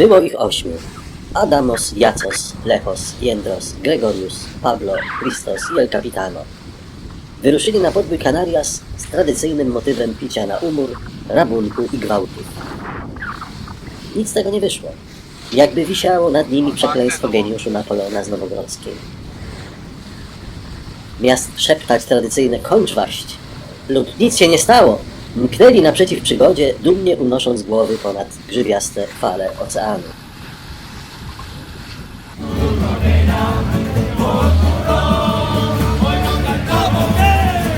Było ich ośmiu. Adamos, Jacos, Lechos, Jędros, Gregorius, Pablo, Christos i El Capitano. Wyruszyli na podbój Canarias z tradycyjnym motywem picia na umór, rabunku i gwałtów. Nic z tego nie wyszło. Jakby wisiało nad nimi przekleństwo geniuszu Napoleona z Nowogrodzkiej. Miast szeptać tradycyjne kończwaść. Lub nic się nie stało. Mknęli naprzeciw przygodzie, dumnie unosząc głowy ponad grzywiaste fale oceanu.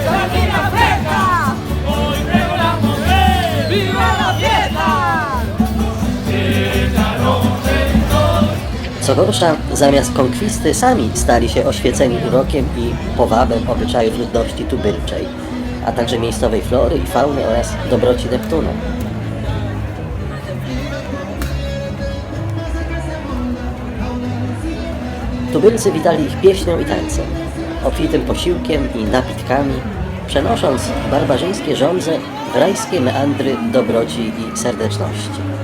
¡Tranquila fresca! ¡Hoy regulamos ¡Viva la fiesta! Co gorsza, zamiast konkwisty sami stali się oświeceni urokiem i powabem obyczajów ludności tubylczej, a także miejscowej flory i fauny oraz dobroci Neptuna. Tubylcy witali ich pieśnią i tańcem, obfitym posiłkiem i napitkami, przenosząc barbarzyńskie żądze w rajskie meandry dobroci i serdeczności.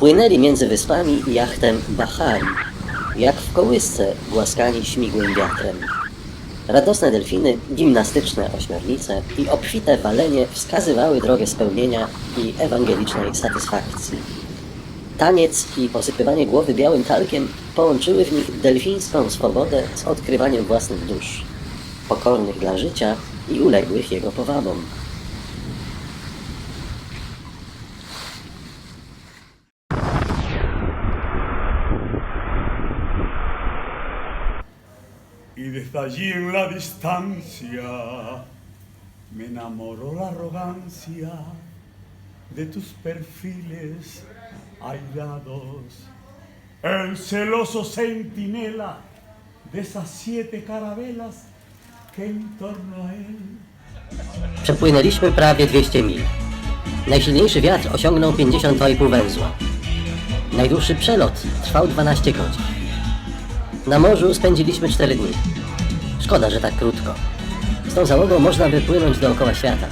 Płynęli między wyspami jachtem Bahari, jak w kołysce głaskani śmigłym wiatrem. Radosne delfiny, gimnastyczne ośmiornice i obfite walenie wskazywały drogę spełnienia i ewangelicznej satysfakcji. Taniec i posypywanie głowy białym talkiem połączyły w nich delfińską swobodę z odkrywaniem własnych dusz, pokornych dla życia i uległych jego powabom. Y desde allí en la distancia me enamoró la arrogancia de tus perfiles airados. El celoso centinela de esas siete carabelas que en torno a él Przepłynęliśmy prawie 200 mil. Najsilniejszy wiatr osiągnął 52,5 węzła. Najdłuższy przelot trwał 12 godzin. Na morzu spędziliśmy 4 dni. Szkoda, że tak krótko. Z tą załogą można by płynąć dookoła świata.